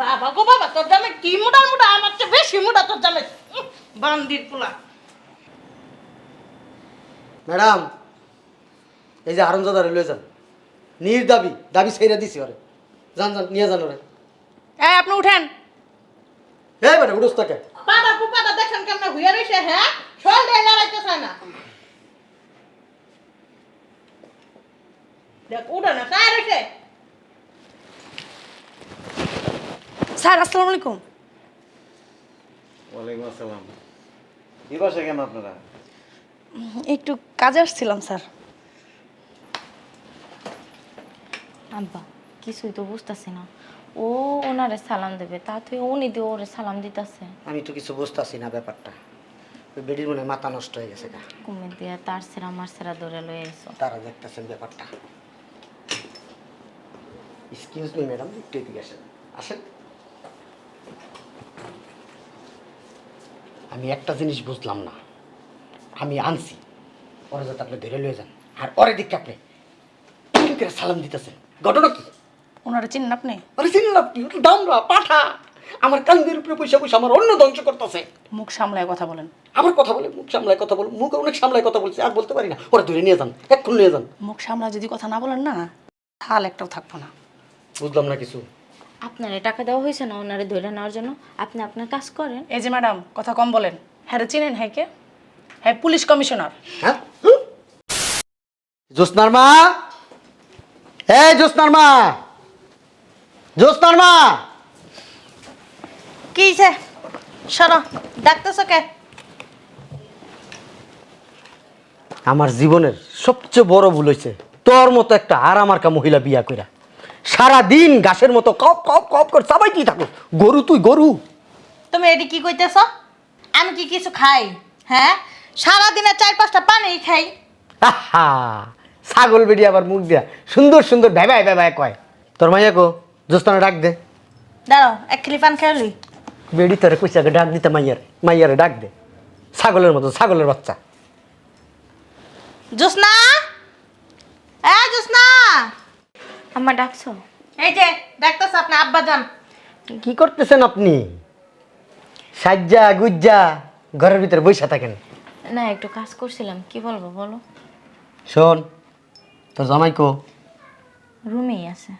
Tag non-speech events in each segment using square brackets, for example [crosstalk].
বাবা গো বাবা তোর জামে কি মোটা মোটা? আমার চেয়ে বেশি মোটা তোর জামে বান্দির পোলা। ম্যাডাম এই যে আরামজাদারে লয়ে যান। নির দাবি দাবি সেইরা দিছি ওরে। যান যান নিয়ে যান ওরে। এই আপনি উঠেন। এই বেটা উঠোস তাকে। পাড়া পুপাটা দেখেন কেমনে হুইয়া রইছে হ্যাঁ? শোল দিয়ে লড়াইতে চায় না। দেখ উঠে না চায় রইছে। স্যার আসসালামু আলাইকুম। ওয়ালাইকুম আসসালাম। দিবাসে কেন আপনারা? একটু কাজে আসছিলাম স্যার। আব্বা কিছুই তো বুঝতেছি না। ও ওনারে সালাম দেবে তা তুই উনি দিয়ে ওরে সালাম দিতেছে। আমি তো কিছু বুঝতেছি না ব্যাপারটা। ওই বেডির মনে মাথা নষ্ট হয়ে গেছে গা। কুমির দিয়ে তার সেরা মার সেরা ধরে লয়ে এসো তারা দেখতেছেন ব্যাপারটা। এক্সকিউজ মি ম্যাডাম একটু এদিকে আসেন। আসেন। আমি একটা জিনিস বুঝলাম না। আমি আনছি। ওরা যাতে আপনি ধরে লয়ে যান। আর ওরে দিকে আপনি করে সালাম দিতেছেন। ঘটনা কি? ওনারা চিনেন আপনি? আরে চিনলেন আপনি? ওটা দামরা পাঠা। আমার কান্দের উপরে পয়সা পয়সা আমার অন্য ধ্বংস করতেছে। মুখ সামলায় কথা বলেন। আমার কথা বলে মুখ সামলায় কথা বলে মুখ অনেক সামলায় কথা বলছে আর বলতে পারি না। ওরা ধরে নিয়ে যান এক্ষুন নিয়ে যান। মুখ সামলায় যদি কথা না বলেন না থাল একটাও থাকব না। বুঝলাম না কিছু। আপনারে টাকা দেওয়া হয়েছে না ওনারে ধরে নেওয়ার জন্য আপনি আপনার কাজ করেন। এই যে ম্যাডাম কথা কম বলেন। হ্যাঁ রে, চিনেন হ্যাঁ কে হ্যাঁ পুলিশ কমিশনার। হ্যাঁ? জ্যোৎস্নার মা? এই জ্যোৎস্নার মা! জ্যোৎস্নার মা! কি হইছে? সরো ডাকতেছ কে? আমার জীবনের সবচেয়ে বড় ভুল হয়েছে তোর মতো একটা আরামার্কা মহিলা বিয়া কইরা। সারা দিন ঘাসের মতো কপ কপ কপ করে কি থাকো। গরু তুই গরু। তুমি এটি কি কইতেছ? আমি কি কিছু খাই? হ্যাঁ? সারাদিনে চার পাঁচটা পানি খাই। আহা ছাগল বেড়ি আবার মুখ দিয়া। সুন্দর সুন্দর ভ্যাবায় ভ্যাবায় কয়। তোর মাইয়া কো জ্যোৎস্না ডাক দে। দাঁড়াও এক খিলি পান খেয়ালি বেড়ি তোরে কইসাকে ডাক দিতে মাইয়ার মাইয়ারে ডাক দে। ছাগলের মতো ছাগলের বাচ্চা। জোসনা এ জোসনা আমার ডাকছো? এই যে ডাকতেছ আপনি আব্বা যান। কি করতেছেন আপনি? সাজ্জা গুজ্জা ঘরের ভিতরে বৈশা থাকেন। না একটু কাজ করছিলাম। কি বলব বলো। শোন তোর জামাই কো? রুমেই আছে।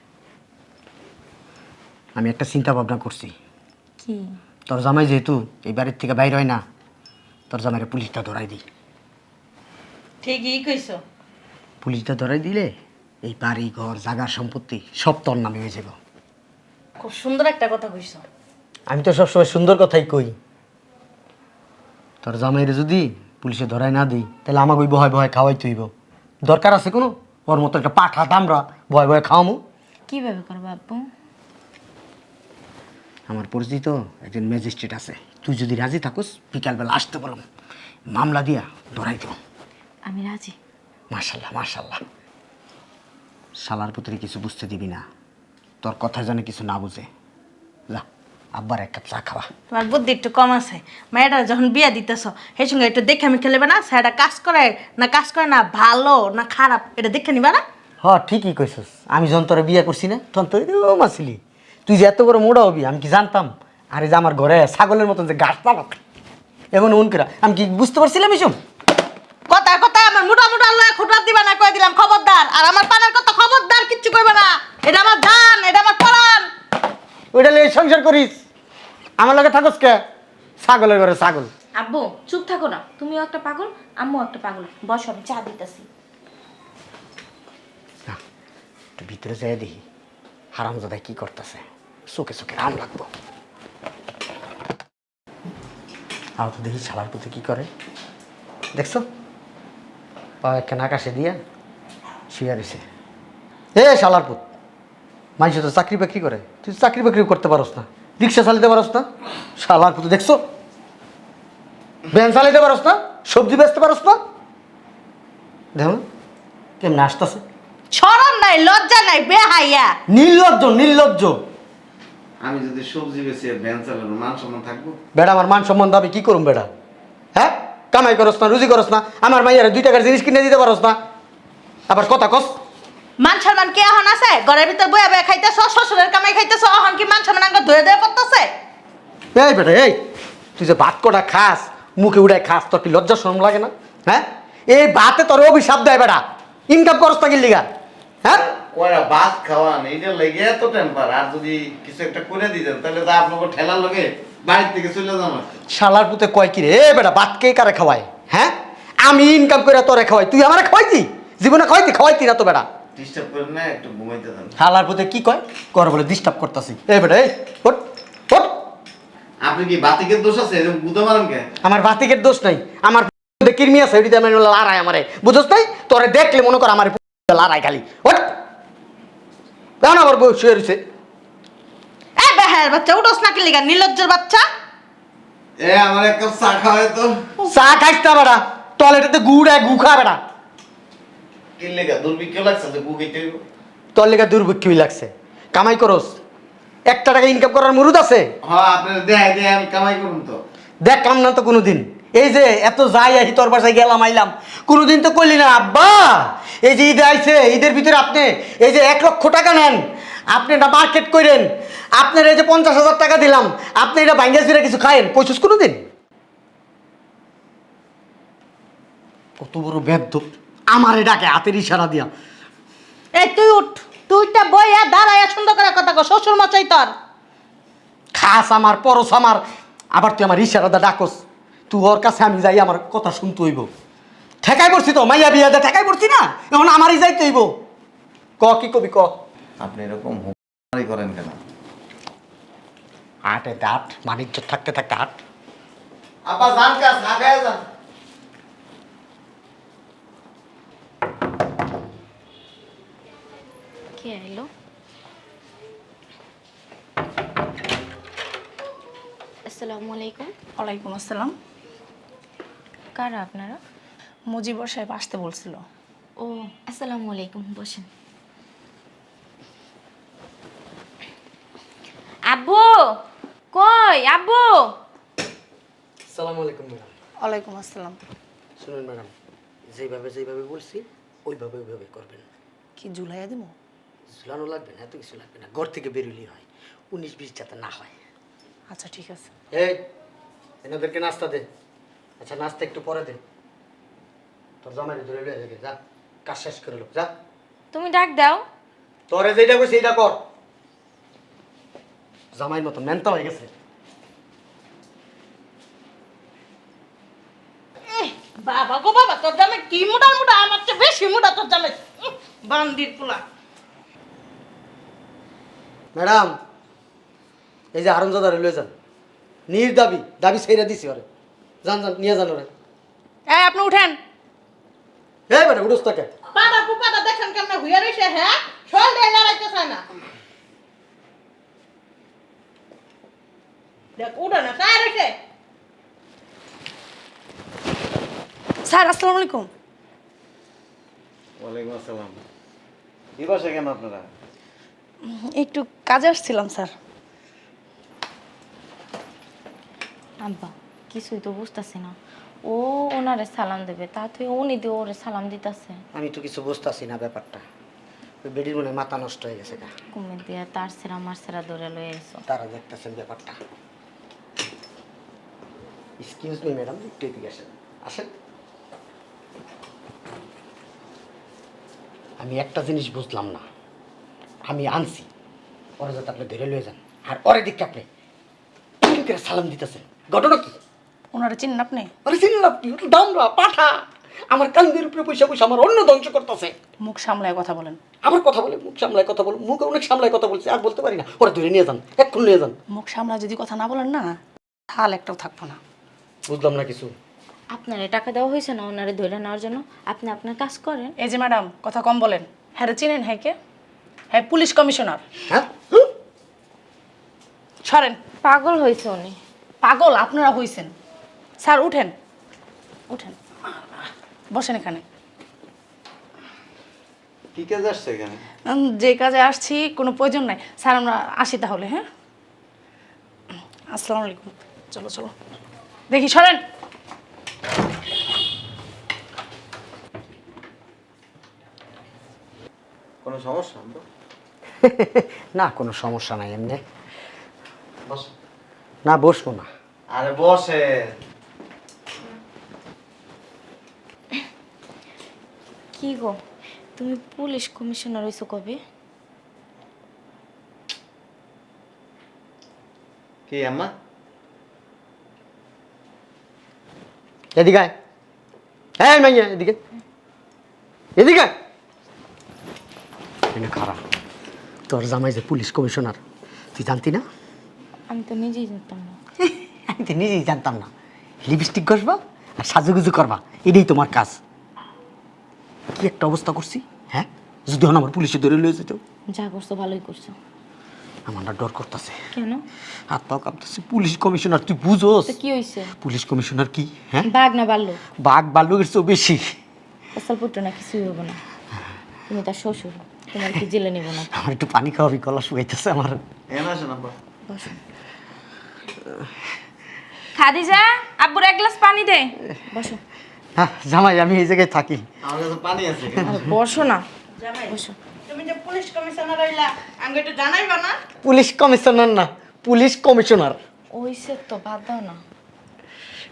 আমি একটা চিন্তা ভাবনা করছি। কি? তোর জামাই যেহেতু এই বাড়ির থেকে বাইর হয় না তোর জামাইরে পুলিশটা ধরাই দিই। ঠিকই কইছো। পুলিশটা ধরাই দিলে এই বাড়ি ঘর জাগার সম্পত্তি সব তোর নামে হয়ে যাবে। খুব সুন্দর একটা কথা কইছো। আমি তো সবসময় সুন্দর কথাই কই। তোর জামাইরে যদি পুলিশে ধরাই না দিই তাহলে আমাকে ওই ভয় ভয় খাওয়াই তুইব দরকার আছে কোনো? ওর মতো একটা পাঠা দামরা ভয় ভয় খাওয়ামু। কীভাবে করব আব্বু? আমার পরিচিত একজন ম্যাজিস্ট্রেট আছে। তুই যদি রাজি থাকুস বিকালবেলা আসতে বললাম মামলা দিয়া ধরাই দেব। আমি রাজি। মার্শাল্লাহ মার্শাল্লাহ শালার পুত্রে কিছু বুঝতে দিবি না। তোর কথা জানে কিছু না বুঝে। যা আব্বার এক কাপ চা খাওয়া। তোমার বুদ্ধি একটু কম আছে। মেয়েটা যখন বিয়া দিতেছ সেই সঙ্গে একটু দেখে আমি খেলেবে না? সেটা কাজ করে না কাজ করে না ভালো না খারাপ এটা দেখে নিবা না? হ ঠিকই কইছস। আমি যখন তোরা বিয়া করছি না তখন তুই মাছিলি তুই যে এত বড় মোড়া হবি আমি কি জানতাম? আরে যে আমার ঘরে ছাগলের মতন যে গাছ পালাক। এমন উন করা আমি কি বুঝতে পারছিলাম এসব? কথা কথা আমার মোটা মোটা লয় খুঁটা দিবা না কয়ে দিলাম খবরদার। আর আমার পানের কথা খবরদার কিচ্ছু কইবে না। এটা আমার ধান এটা আমার ওইটা লিয়ে সংসার করিস। আমার লগে থাকস কে? ছাগলের ঘরে ছাগল। আব্বু চুপ থাকো না। তুমিও একটা পাগল আম্মু একটা পাগল। বসো আমি চা দিতেছি। একটু ভিতরে যাই দেখি হারামজাদায় কি করতেছে। চোখে চোখে রাম লাগবো। আও তো দেখি শালার পুতে কি করে। দেখছ? পা একখান আকাশে দিয়া শুয়ে রয়েছে এ শালার পুত মানুষ তো চাকরি বাকরি করে তুই চাকরি বাকরি করতে পারস না রিক্সা চালাতে পারস না শালার পুতে দেখছ? ভ্যান চালাতে পারস না সবজি বেচতে পারস না। দেখো না, কেমন আসতেছে। নাই লজ্জা নাই বেহাইয়া। নির্লজ্জ নির্লজ্জ। আমি যদি সবজি ভ্যান চালানো মান সম্মান থাকব? বেড়া আমার মান সম্মান দাবি কি করুম বেড়া? হ্যাঁ? কামাই করস না রুজি করস না আমার মাইয়ারে দুই টাকার জিনিস কিনে দিতে পারস না। আবার কথা কস। মান সম্মান কি এখন আছে? ঘরের ভিতর বইয়া বইয়া খাইতেছ শ্বশুরের কামাই খাইতেছ এখন কি মান সম্মান আঙ্গ ধুয়ে ধুয়ে করতেছে এই বেটা এই তুই যে ভাত কটা খাস মুখে উড়াই খাস তোর কি লজ্জা শরম লাগে না? হ্যাঁ? এই ভাতে তোর অভিশাপ দেয় বেটা ইনকাম করস নাকি লিগা হ্যাঁ? কয়টা ভাত খাওয়ান এইটা লেগে এত টেম্পার আর যদি কিছু একটা করে দিতেন তাহলে তো আপনাকে ঠেলার লগে বাড়ির থেকে চলে যান শালার পুতে কয় কি রে বেটা ভাত কে কারে খাওয়ায় হ্যাঁ? আমি ইনকাম করে তোরে খাওয়াই তুই আমারে খাওয়াইতি? জীবনে খাওয়াইতি খাওয়াইতি না তো বেটা। ডিস্টার্ব করেন না একটু ঘুমাইতে দেন। শালার পুতে কি কয়? কর বলে ডিস্টার্ব করতাছি। এই বেটা এই ওঠ ওঠ। আপনি কি বাতিকের দোষ আছে? এরকম বুঝতে পারেন কে? আমার ভাতিকের দোষ নাই। আমার কিরমি আছে ওইটা আমি লড়াই আমারে। বুঝছ নাই? তোরে দেখলে মনে কর আমার লড়াই খালি। ওঠ। কেমন আবার বউ শুয়ে রয়েছে এ বেহার বাচ্চা উঠোস নাকি লিগা? নির্লজ্জের বাচ্চা। এ আমার এক কাপ চা খাওয়াই তো। চা খাইস না বেটা টয়লেটেতে গুড় গু খা বেটা। কি লেগা দুর্ভিক্ষ লাগছে যে গুগিতে তোর। লেগে দুর্ভিক্ষই লাগছে। কামাই করস। একটা টাকা ইনকাম করার মুরুদ আছে? হ্যাঁ আপনার দেয় দেয় আমি কামাই করুন তো। দেখ কাম না তো কোনোদিন। এই যে এত যাই তোর বাসায় গেলাম আইলাম। কোনোদিন তো করলি না আব্বা! এই যে ঈদ আইছে ঈদের ভিতরে আপনি এই যে এক লক্ষ টাকা নেন আপনি এটা মার্কেট করেন আপনার এই যে পঞ্চাশ হাজার টাকা দিলাম আপনি এটা বাইঙ্গা ফিরে কিছু খায়েন কইছিস কোনোদিন? কত বড় ব্যর্থ আমার ডাকে হাতের ইশারা দিয়া। এই তুই উঠ তুইটা বইয়া দাঁড়াইয়া সুন্দর করে কথা কর শ্বশুর মচাই তোর খাস আমার পরস আমার আবার তুই আমার ইশারাদা ডাকস। তুই ওর কাছে আমি যাই আমার কথা শুনতে হইব। ঠেকাই পড়ছি তো মাইয়া বিয়া দে ঠেকাই পড়ছি না? এখন আমারই যাইতে হইব। ক কি কবি ক? আপনি এরকম হুমারি করেন কেন? আটে দাঁত মানিজ্য থাকতে থাকতে আট। আব্বা যান কা চা যান। কে এলো আসসালামু আলাইকুম। ওয়ালাইকুম আসসালাম। কারা আপনারা? মুজিবর সাহেব আসতে বলছিল। ও আসসালামু আলাইকুম বসেন। আব্বু কই আব্বু? সালাম আলাইকুম ম্যাডাম। ওয়ালাইকুম আসসালাম। শুনুন ম্যাডাম যেভাবে যেভাবে বলছি ওইভাবে ওইভাবে করবেন কি জুলাইয়া দিব ঝুলানো লাগবে না এত কিছু লাগবে না। ঘর থেকে বেরোলেই হয়। উনিশ বিশ যাতে না হয়। আচ্ছা ঠিক আছে। এই এনাদেরকে নাস্তা দে। আচ্ছা নাস্তা একটু পরে দে। তোর জামাই ধরে লয়ে যাবে যা। কাজ শেষ করে লোক যা। তুমি ডাক দাও। তোরে যেটা কই সেইটা কর। জামাইয়ের মতো মেনতা হয়ে গেছে। এহ, বাবা গো বাবা তোর জামে কি মোটা মোটা আমার চেয়ে বেশি মোটা তোর জামে উহ, বান্দির পোলা। ম্যাডাম এই যে আরমজাদারে লয়ে যান। নির দাবি দাবি সেইরা দিছি ওরে। যান যান নিয়ে যান ওরে। এই আপনি উঠেন। এই বেটা উঠোস তাকে। পাটা পুপাটা দেখেন কেমনে হুইয়া রইছে হ্যাঁ? শোল দিয়ে লড়াইতে চায় না। দেখ উঠো না চায় রইছে। স্যার আসসালামু আলাইকুম। ওয়ালাইকুম আসসালাম। দিবসে কেন আপনারা? একটু কাজে আসছিলাম স্যার। আব্বা কিছুই তো বুঝতেছি না। ও ওনারে সালাম দেবে তা তুই উনি দিয়ে ওরে সালাম দিতেছে। আমি তো কিছু বুঝতেছি না ব্যাপারটা। ওই বেডির মনে মাথা নষ্ট হয়ে গেছে গা। কুমির দিয়ে তার সেরা মার সেরা ধরে লয়ে এসো তারা দেখতেছেন ব্যাপারটা। এক্সকিউজ মি ম্যাডাম একটু এদিকে আসেন। আসেন। আমি একটা জিনিস বুঝলাম না। আমি আনছি। ওরা যাতে আপনি ধরে লয়ে যান। আর ওরে দিকে আপনি করে সালাম দিতেছেন? ঘটনা কি? ওনারা চিনেন আপনি? আরে চিনলাম কি ওটা দামরা পাঠা। আমার কান্দের উপরে পয়সা পয়সা আমার অন্য ধ্বংস করতেছে। মুখ সামলায় কথা বলেন। আমার কথা বলে মুখ সামলায় কথা বলে মুখ অনেক সামলায় কথা বলছে আর বলতে পারি না। ওরা ধরে নিয়ে যান এক্ষুন নিয়ে যান। মুখ সামলা যদি কথা না বলেন না হাল একটাও থাকব না। বুঝলাম না কিছু। আপনার টাকা দেওয়া হয়েছে না ওনারে ধরে নেওয়ার জন্য? আপনি আপনার কাজ করেন। এই যে ম্যাডাম কথা কম বলেন। হ্যাঁ রে, চিনেন হ্যাঁ কে? হ্যাঁ পুলিশ কমিশনার। হ্যাঁ? সরেন। পাগল হয়েছে উনি। পাগল আপনারা হইছেন। স্যার উঠেন। উঠেন। বসেন এখানে। কি কাজ আসছে এখানে? যে কাজে আসছি কোনো প্রয়োজন নাই। স্যার আমরা আসি তাহলে হ্যাঁ? আসসালামু আলাইকুম। চলো চলো। দেখি সরেন। কোনো সমস্যা [laughs] না কোনো সমস্যা নাই এমনি। না বসবো না। আরে বসে। কি গো তুমি পুলিশ কমিশনার হইছো কবে? কি আম্মা? এদিকে আয়। হ্যাঁ মাইয়া এদিকে। এদিকে এনে খারাপ তোর জামাই যে পুলিশ কমিশনার তুই জানতি না? আমি তো নিজেই জানতাম না। [laughs] আমি তো নিজেই জানতাম না। লিপস্টিক ঘষবা আর সাজুগুজু করবা এটাই তোমার কাজ। কি একটা অবস্থা করছি হ্যাঁ? যদি হন আমার পুলিশে ধরে লয়ে যেত। যা করছ ভালোই করছ। আমার না ডর করতেছে। কেন? হাত পাও কাঁপতেছে। পুলিশ কমিশনার তুই বুঝোস? তো কি হইছে? পুলিশ কমিশনার কি হ্যাঁ? বাঘ না বাড়লো বাঘ বাল্যকের চেয়েও বেশি। ফসল পুত্র না কিছুই হব না। তুমি তার শ্বশুর। তোমার কি জেলে নেব না। আমার একটু পানি খাওয়াবি গলা শুকাইতেছে আমার। এখানে আসেন আব্বা। বসো খাদিজা আব্বুর এক গ্লাস পানি দে। বসো। হ্যাঁ জামাই আমি এই জায়গায় থাকি। আমার কাছে পানি আছে বসো না। জামাই বসো। তুমি যে পুলিশ কমিশনার হইলা আমাকে একটু জানাইবা না? পুলিশ কমিশনার না পুলিশ কমিশনার। ওইসে তো বাদ দাও না।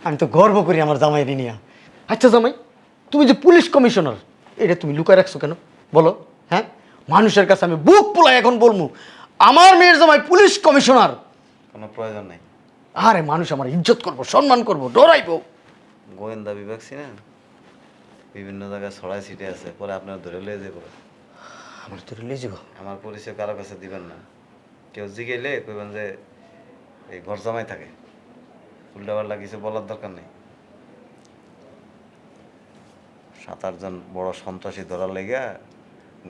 আমি তো গর্ব করি আমার জামাই নিয়ে। আচ্ছা জামাই তুমি যে পুলিশ কমিশনার এটা তুমি লুকায় রাখছো কেন? বলো হ্যাঁ? মানুষের কাছে আমি বুক পোলাই এখন বলব আমার মেয়ের জামাই পুলিশ কমিশনার। কোনো প্রয়োজন নেই। আরে মানুষ আমার ইজ্জত করব সম্মান করব ডরাইবো। গোয়েন্দা বিভাগ ছিলেন বিভিন্ন জায়গায় ছড়াই ছিটে আছে পরে আপনার ধরে লিয়ে যাব। আমার তো রিলিজ আমার পরিচয় কারও কাছে দিবেন না। কেউ জিগেলে কইবেন যে এই ঘর জামাই থাকে। উল্টাপাল্টা কিছু বলার দরকার নেই। সাত আটজন বড় সন্ত্রাসী ধরার লেগে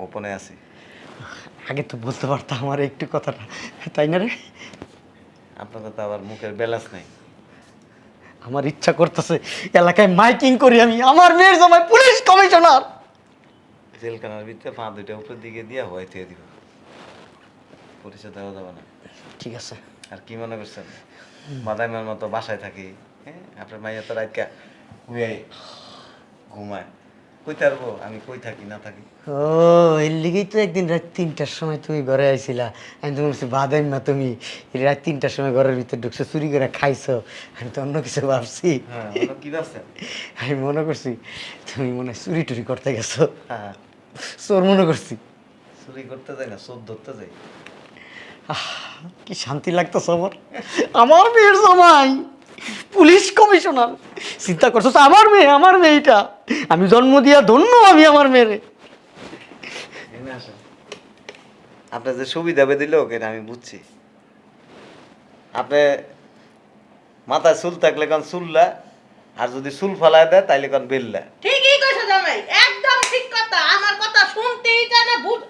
গোপনে আছি। আগে তো বলতে পারতাম আমার একটু কথাটা তাই না রে? আপনাদের তো আবার মুখের ব্যালেন্স নাই। আমার ইচ্ছা করতেছে এলাকায় মাইকিং করি আমি আমার মেয়ের জামাই পুলিশ কমিশনার। জেলখানার ভিতরে পা দুইটা উপরের দিকে দিয়ে হয়ে থেকে দিব। পরিচয় দেওয়া যাবে না। ঠিক আছে। আর কি মনে করছেন? বাদামের মতো বাসায় থাকি হ্যাঁ? আপনার মাইয়া তো রাইকা ঘুমায়। কই পারব আমি কই থাকি না থাকি? ও এর লিগেই তো একদিন রাত তিনটার সময় তুমি ঘরে আইছিলা। আমি তো বলছি বাদাম না তুমি? রাত তিনটার সময় ঘরের ভিতরে ঢুকছো চুরি করে খাইছো। আমি তো অন্য কিছু ভাবছি। হ্যাঁ কি ভাবছেন? আমি মনে করছি তুমি মনে হয় চুরি টুরি করতে গেছো। হ্যাঁ। চোর মনে করছি। চুরি করতে যাই না চোর ধরতে যাই। আহ, কি শান্তি লাগতো আমার। আমার মেয়ের জামাই পুলিশ কমিশনার। চিন্তা করছ তো আমার মেয়ে আমার মেয়েটা। আমি জন্ম দিয়া ধন্য আমি আমার মেয়েরে। আপনার যে সুবিধা দিল এটা আমি বুঝছি। আপনি মাথায় চুল থাকলে কারণ চুললা আর যদি চুল ফালায় দেয় তাইলে কারণ বেললা ঠিকই কইছো জামাই একদম ঠিক কথা। আমার কথা শুনতেই চায় না বুঝ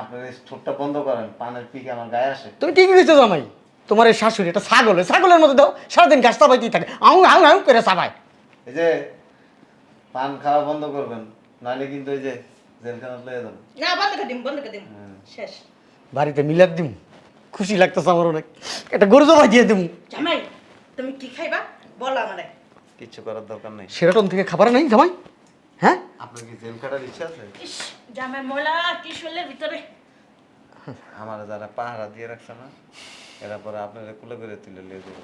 আপনার ঠোঁটটা বন্ধ করেন পানের পিকে আমার গায়ে আসে। তুমি ঠিকই কইছো জামাই। তোমার এই শাশুড়ি এটা ছাগল এই ছাগলের মতো দাও সারাদিন গাছ চাবাইতেই থাকে। আউ আউ আউ করে চাবায় এই যে পান খাওয়া বন্ধ করবেন নাহলে কিন্তু এই যে জেলখানা লয়ে যাবেন। না বন্ধ করে দিম বন্ধ করে দিম। শেষ। বাড়িতে মিলাদ দিম খুশি লাগতেছে আমার অনেক। একটা গরু জবাই দিয়ে দিম। জামাই তুমি কি খাইবা? বলো আমারে। কিচ্ছু করার দরকার নেই। সেরকম থেকে খাবার নাই জামাই? হ্যাঁ? আপনার কি জেল কাটার ইচ্ছা আছে? জামাই ময়লা কি শরীরের ভিতরে? আমার যারা পাহারা দিয়ে রাখছে না এরা পরে আপনারা কুলে করে তুলে লিয়ে দেবো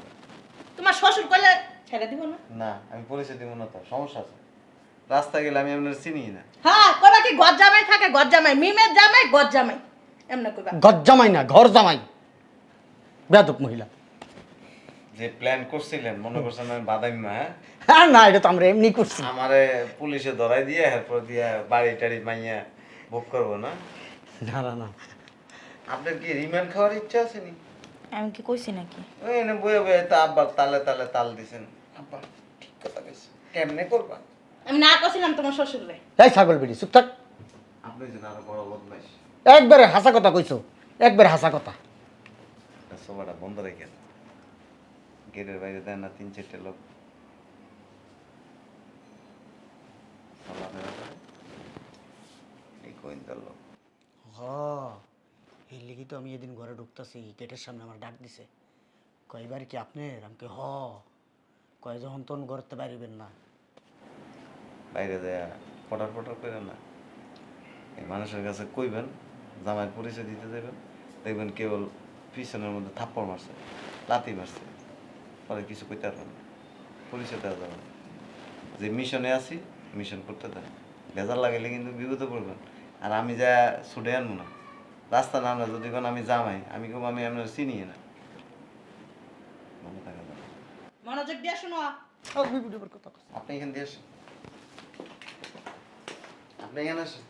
তোমার শ্বশুর কইলে ছেড়ে দিব না? না আমি পরিচয় দিব না তো সমস্যা আছে। রাস্তায় গেলে আমি আপনার চিনি না। হ্যাঁ কইবা কি গজ জামাই থাকে গজ জামাই। মিমের জামাই গজ জামাই। এমন কইবা। ঘর জামাই না ঘর জামাই। বেদব মহিলা। যে প্ল্যান করছিলেন মনে করছেন আমি বাদামি মা হ্যাঁ? হ্যাঁ না এটা তো আমরা এমনি করছি। আমারে পুলিশে ধরাই দিয়ে এরপর দিয়ে বাড়ি টাড়ি মাইয়া বুক করব না? না না না। আপনার কি রিমান্ড খাওয়ার ইচ্ছা আছে নি? আমি কি কইছি নাকি? ওই এনে বয়ে বয়ে তা আব্বার তালে তালে তাল দিছেন। আব্বা ঠিক কথা কইছে। কেমনে করবা? আমি না কছিলাম তোমার শ্বশুর। রে এই ছাগল বেটি চুপ থাক। আপনি যেন আরও বড় বদমাইশ। একবারে হাসা কথা কইছো একবারে হাসা কথা। সোফাটা বন্ধ রেখে গেটের বাইরে দেন না তিন চারটে লোক। এই গোয়েন্দার লোক। হ এই লিগি তো আমি এদিন ঘরে ঢুকতেছি, গেটের সামনে আমার ডাক দিছে। কয়বার কি আপনার? আমাকে হ। কয়, যখন তখন করতে পারিবেন না। বাইরে যায় পটার পটার করে না। এই মানুষের কাছে কইবেন, জামাইয়ের পরিচয় দিতে দেবেন, দেখবেন কেবল পিছনের মধ্যে থাপ্পড় মারছে লাতি মারছে। পরে কিছু কইতে পারবেন না। পরিচয় দেওয়া যাবে না। যে মিশনে আছি, মিশন করতে দেন। বেজার লাগাইলে কিন্তু বিপদে পড়বেন। আর আমি যা ছুটে আনব না। রাস্তা নামলে যদি কোন আমি জামাই আমি কেউ আমি আপনার চিনি না। মনে থাকা মনোযোগ দিয়ে শোনো। আপনি এখান দিয়ে আসেন। আপনি এখানে আসেন।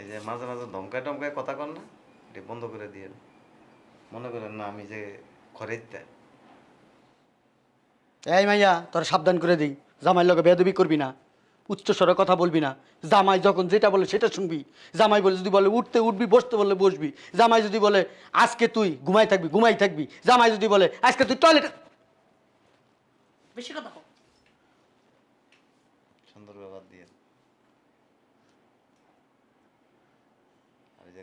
এই যে মাঝে মাঝে ধমকায় টমকায় কথা কন না এটা বন্ধ করে দিয়ে মনে করেন না আমি যে খরিদতে এই মাইয়া তোর সাবধান করে দিই। জামাই লগে বেদবি করবি না। উচ্চ স্বরে কথা বলবি না। জামাই যখন যেটা বলে সেটা শুনবি। জামাই বলে যদি বলে উঠতে উঠবি বসতে বললে বসবি। জামাই যদি বলে আজকে তুই ঘুমাই থাকবি ঘুমাই থাকবি। জামাই যদি বলে আজকে তুই টয়লেট বেশি কথা সুন্দর ব্যবহার দিয়ে। আর যে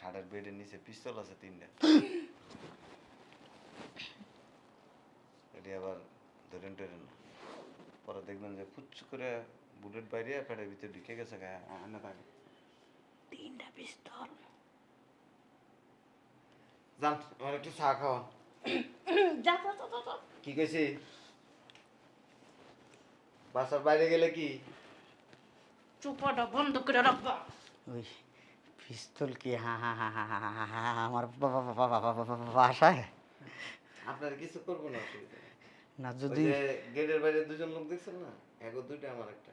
খাটের বেডের নিচে পিস্তল আছে তিনটা। [coughs] এটি আবার ধরেন টরেন না পরে দেখবেন যে পুচ্ছ করে বুলেট বাইরে পেটের ভিতরে ঢুকে গেছে গায়ে তিনটা পিস্তল। জান আমার একটু চা কি বাসার বাইরে গেলে কি? চুপাটা বন্ধ করে রাখবা। ওই পিস্তল কি? হা হা হা হা হা আমার বাসায়? আপনার কিছু করব না না যদি গেটের বাইরে দুজন লোক দেখছেন না? এগো দুইটা আমার একটা।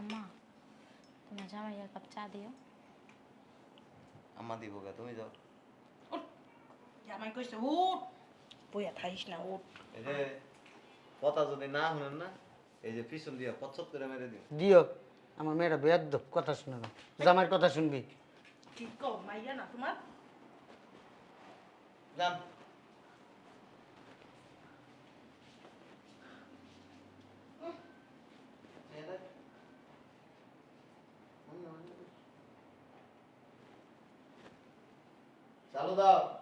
আম্মা তোমার জামাই এক কাপ চা দিও। আমা দিব গা তুমি যাও জামাই কইছে উঠ। বইয়া থাইস না উঠ। এই যে কথা যদি না শুনেন না এই যে পিছন দিয়া পচ্ছত করে মেরে দিও। দিও আমার মেয়েরা বেয়াদ্দ কথা শুনে না জামাইয়ের কথা শুনবি। কি কম মাইয়া না তোমার? যান চালু দাও।